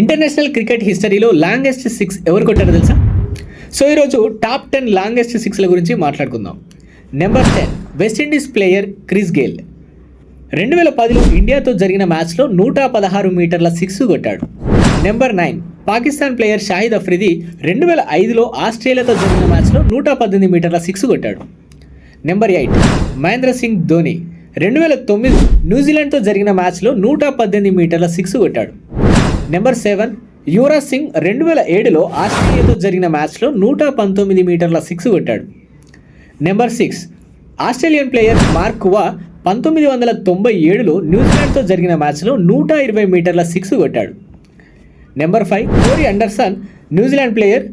International cricket హిస్టరీలో longest six ఎవరు కొట్టారో తెలుసా? సో ఈరోజు టాప్ టెన్ లాంగెస్ట్ సిక్స్ల గురించి మాట్లాడుకుందాం. Number ten West Indies player Chris Gayle. రెండు వేల పదిలో ఇండియాతో జరిగిన మ్యాచ్లో నూట పదహారు మీటర్ల సిక్స్ కొట్టాడు. Number nine Pakistan player Shahid Afridi రెండు వేల ఐదులో ఆస్ట్రేలియాతో జరిగిన మ్యాచ్లో నూట పద్దెనిమిది మీటర్ల సిక్స్ కొట్టాడు. Number eight Mahendra Singh Dhoni. రెండు వేల తొమ్మిది న్యూజిలాండ్తో జరిగిన మ్యాచ్లో నూట పద్దెనిమిది మీటర్ల సిక్స్ కొట్టాడు. నెంబర్ సెవెన్ యువరాజ్ సింగ్ రెండు వేల ఏడులో ఆస్ట్రేలియాతో జరిగిన మ్యాచ్లో నూట పంతొమ్మిది మీటర్ల సిక్స్ కొట్టాడు. నెంబర్ సిక్స్ ఆస్ట్రేలియన్ ప్లేయర్ మార్కువా పంతొమ్మిది వందల తొంభై ఏడులో న్యూజిలాండ్తో జరిగిన మ్యాచ్లో నూట ఇరవై మీటర్ల సిక్స్ కొట్టాడు. Number five Corey Anderson New Zealand player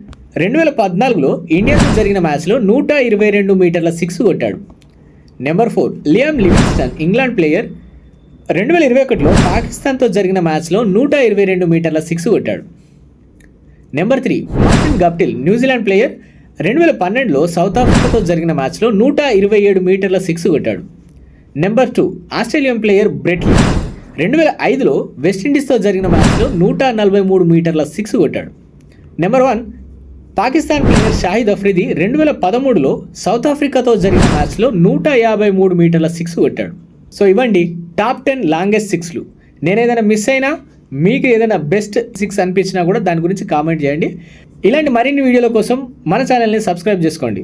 రెండు వేల పద్నాలుగులో ఇండియాతో జరిగిన మ్యాచ్లో నూట ఇరవై రెండు మీటర్ల సిక్స్ కొట్టాడు. Number four Liam Livingstone England player రెండు వేల ఇరవై ఒకటిలో పాకిస్తాన్తో జరిగిన మ్యాచ్లో నూట ఇరవై రెండు మీటర్ల సిక్స్ కొట్టాడు. Number three Martin Guptill New Zealand player రెండు వేల పన్నెండులో సౌత్ ఆఫ్రికాతో జరిగిన మ్యాచ్లో నూట ఇరవై ఏడు మీటర్ల సిక్స్ కొట్టాడు. Number two Australian player Brett Lee రెండు వేల ఐదులో వెస్టిండీస్తో జరిగిన మ్యాచ్లో నూట నలభై మూడు మీటర్ల సిక్స్ కొట్టాడు. Number one Pakistan player Shahid Afridi రెండు వేల పదమూడులో సౌత్ ఆఫ్రికాతో జరిగిన మ్యాచ్లో నూట యాభై మూడు మీటర్ల సిక్స్ కొట్టాడు. సో ఇవ్వండి. టాప్ టెన్ లాంగెస్ట్ సిక్స్లు. నేను ఏదైనా మిస్ అయినా మీకు ఏదైనా బెస్ట్ సిక్స్ అనిపించినా కూడా దాని గురించి కామెంట్ చేయండి. ఇలాంటి మరిన్ని వీడియోల కోసం మన ఛానల్ని సబ్స్క్రైబ్ చేసుకోండి.